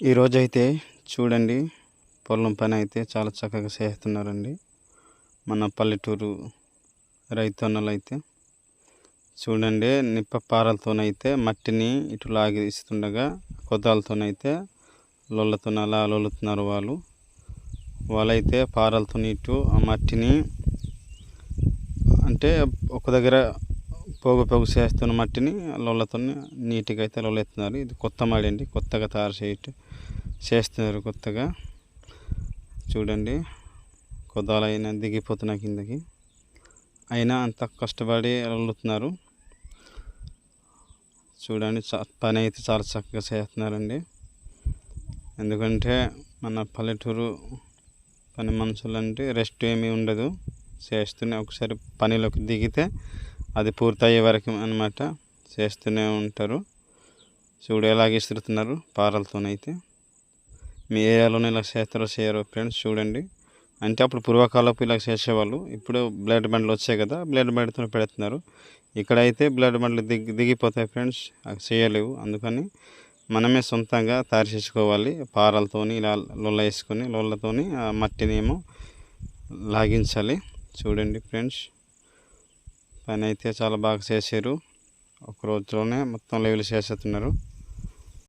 ఈరోజు అయితే చూడండి పొలం పని అయితే చాలా చక్కగా చేస్తున్నారండి. మన పల్లెటూరు రైతన్నలు అయితే చూడండి నిప్ప పారలతోనైతే మట్టిని ఇటు లాగి ఇస్తుండగా కొద్దాలతోనైతే లొల్లతోన అలా లొల్లుతున్నారు వాళ్ళు. వాళ్ళైతే పారలతో ఇటు ఆ మట్టిని అంటే ఒక దగ్గర పోగు పోగు చేస్తున్న మట్టిని లొల్లతో నీట్గా అయితే లొల్లెత్తున్నారు ఇది కొత్త మడి అండి. కొత్తగా తయారు చేయట చేస్తున్నారు కొత్తగా. చూడండి. కొద్దాలైనా దిగిపోతున్నా కిందకి. అయినా అంత కష్టపడి లొల్లుతున్నారు చూడండి. చ- పని అయితే చాలా చక్కగా చేస్తున్నారండి. ఎందుకంటే మన పల్లెటూరు పని మనుషులు అంటే రెస్ట్ ఏమీ ఉండదు. చేస్తూనే ఒకసారి పనిలోకి దిగితే అది పూర్తయ్యే వరకు అనమాట చేస్తూనే ఉంటారు. చూడు ఎలాగ ఇస్తున్నారు పారలతోనైతే. మీ ఏరియాలోనే ఇలా చేస్తారో చేయరో ఫ్రెండ్స్ చూడండి. అంటే అప్పుడు పూర్వకాలపు ఇలా చేసేవాళ్ళు. ఇప్పుడు బ్లడ్ బండ్లు వచ్చాయి కదా బ్లడ్ బండ్తో పెడుతున్నారు. ఇక్కడైతే బ్లడ్ బండ్లు దిగి దిగిపోతాయి ఫ్రెండ్స్ అవి చేయలేవు. అందుకని మనమే సొంతంగా తయారు చేసుకోవాలి. పారలతోని ఇలా లొల్ల వేసుకొని లొల్లతోని ఆ మట్టిని ఏమో లాగించాలి. చూడండి ఫ్రెండ్స్. పని అయితే చాలా బాగా చేశారు ఒక రోజులోనే మొత్తం లెవెల్ చేసేస్తున్నారు.